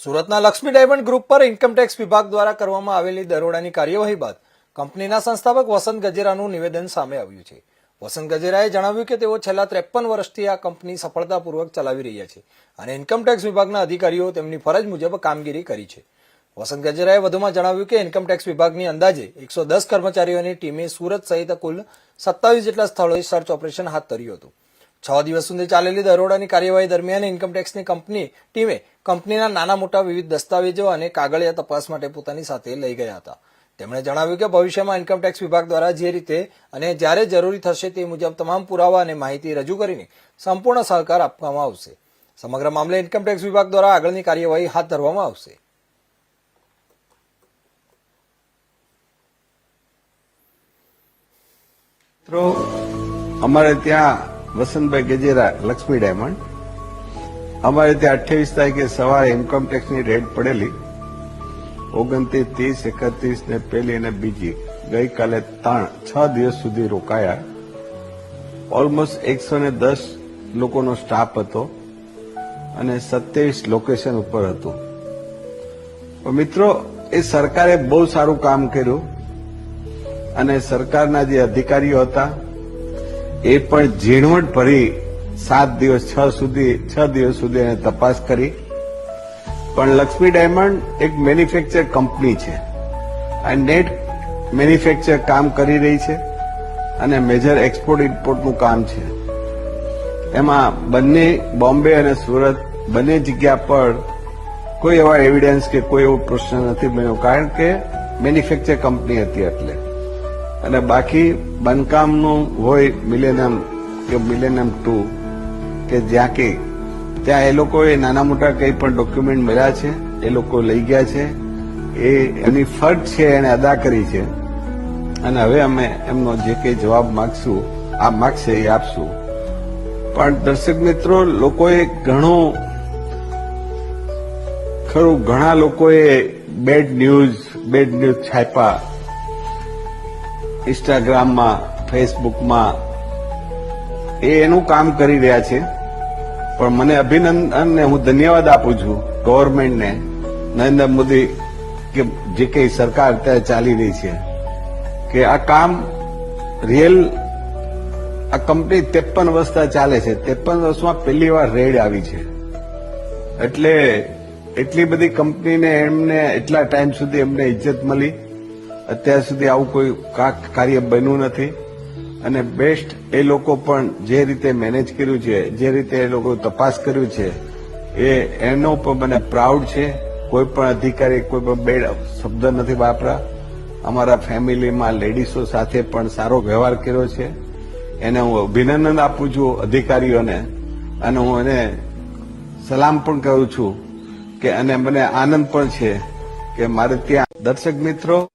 સુરતના Laxmi diamond group પર income tax વિભાગ દ્વારા કરવામાં આવેલી દરોડાની કાર્યવાહી બાદ કંપનીના સંસ્થાપક વસંત ગજેરાનું નિવેદન સામે આવ્યું છે. વસંત ગજેરાએ જણાવ્યું કે તેઓ છેલ્લા ત્રેપન વર્ષથી આ કંપની સફળતાપૂર્વક ચલાવી રહ્યા છે અને ઇન્કમટેક્સ વિભાગના અધિકારીઓ તેમની ફરજ મુજબ કામગીરી કરી છે. વસંત ગજેરાએ વધુમાં જણાવ્યું કે ઇન્કમટેક્સ વિભાગની અંદાજે એકસો દસ કર્મચારીઓની ટીમે સુરત સહિત કુલ સત્તાવીસ જેટલા સ્થળોએ સર્ચ ઓપરેશન હાથ ધર્યું હતું. છ દિવસ સુધી ચાલેલી દરોડાની કાર્યવાહી દરમિયાન ઇન્કમટેક્સની કંપની ટીમે કંપનીના નાના મોટા વિવિધ દસ્તાવેજો અને કાગળિયા તપાસ માટે પોતાની સાથે લઈ ગયા હતા. તેમણે જણાવ્યું કે ભવિષ્યમાં ઇન્કમટેક્સ વિભાગ દ્વારા જે રીતે અને જ્યારે જરૂરી થશે તે મુજબ તમામ પુરાવા અને માહિતી રજૂ કરીને સંપૂર્ણ સહકાર આપવામાં આવશે. સમગ્ર મામલે ઇન્કમટેક્સ વિભાગ દ્વારા આગળની કાર્યવાહી હાથ ધરવામાં આવશે. અમારે ત્યાં વસંતભાઈ ગજેરા, લક્ષ્મી ડાયમંડ. અમારે ત્યાં અઠ્યાવીસ તારીખે સવારે ઇન્કમટેક્સની રેડ પડેલી. ઓગણત્રીસ, ત્રીસ, એકત્રીસ ને પહેલી અને બીજી ગઈકાલે ત્રણ, છ દિવસ સુધી રોકાયા. ઓલમોસ્ટ એકસો ને દસ લોકોનો સ્ટાફ હતો અને સત્યાવીસ લોકેશન ઉપર હતું. મિત્રો, એ સરકારે બહુ સારું કામ કર્યું અને સરકારના જે અધિકારીઓ હતા એ પણ ઝીણવટ ભરી સાત દિવસ, છ સુધી, છ દિવસ સુધી એને તપાસ કરી. પણ લક્ષ્મી ડાયમંડ એક મેન્યુફેક્ચર કંપની છે. આ નેટ મેન્યુફેક્ચર કામ કરી રહી છે અને મેજર એક્સપોર્ટ, ઇમ્પોર્ટનું કામ છે. એમાં બંને બોમ્બે અને સુરત બંને જગ્યા પર કોઈ એવા એવિડન્સ કે કોઈ એવો પ્રશ્ન નથી બન્યો. કારણ કે મેન્યુફેક્ચર કંપની હતી એટલે. અને બાકી બાંધકામનું હોય મિલેનિયમ કે મિલેનિયમ ટુ કે જ્યાં કે, ત્યાં એ લોકોએ નાના મોટા કંઈ પણ ડોક્યુમેન્ટ મળ્યા છે, એ લોકો લઈ ગયા છે. એ એની ફરજ છે, એને અદા કરી છે. અને હવે અમે એમનો જે કંઈ જવાબ માગશું, આ માગશે, એ આપશું. પણ દર્શક મિત્રો, લોકોએ ઘણું, ખરું, ઘણા લોકોએ બેડ ન્યૂઝ બેડ ન્યૂઝ છાપ્યા. ઇન્સ્ટાગ્રામમાં ફેસબુકમાં એ એનું કામ કરી રહ્યા છે. પણ મને અભિનંદન હું ધન્યવાદ આપું છું ગવર્મેન્ટને, નરેન્દ્ર મોદી, કે જે કઈ સરકાર અત્યારે ચાલી રહી છે, કે આ કામ રિયલ આ કંપની ત્રેપન વર્ષથી ચાલે છે. ત્રેપન વર્ષમાં પહેલી વાર રેડ આવી છે. એટલે એટલી બધી કંપનીને એમને એટલા ટાઈમ સુધી એમને ઇજ્જત મળી. અત્યાર સુધી આવું કોઈ કાર્ય બન્યું નથી. અને બેસ્ટ એ લોકો પણ જે રીતે મેનેજ કર્યું છે, જે રીતે એ લોકો તપાસ કર્યું છે, એ એનો પણ મને પ્રાઉડ છે. કોઈ પણ અધિકારી, કોઈ પણ બેડ શબ્દ નથી વાપરા. અમારા ફેમિલીમાં લેડીસો સાથે પણ સારો વ્યવહાર કર્યો છે. એને હું અભિનંદન આપું છું અધિકારીઓને. અને હું એને સલામ પણ કરું છું કે અને મને આનંદ પણ છે કે મારે ત્યાં દર્શક મિત્રો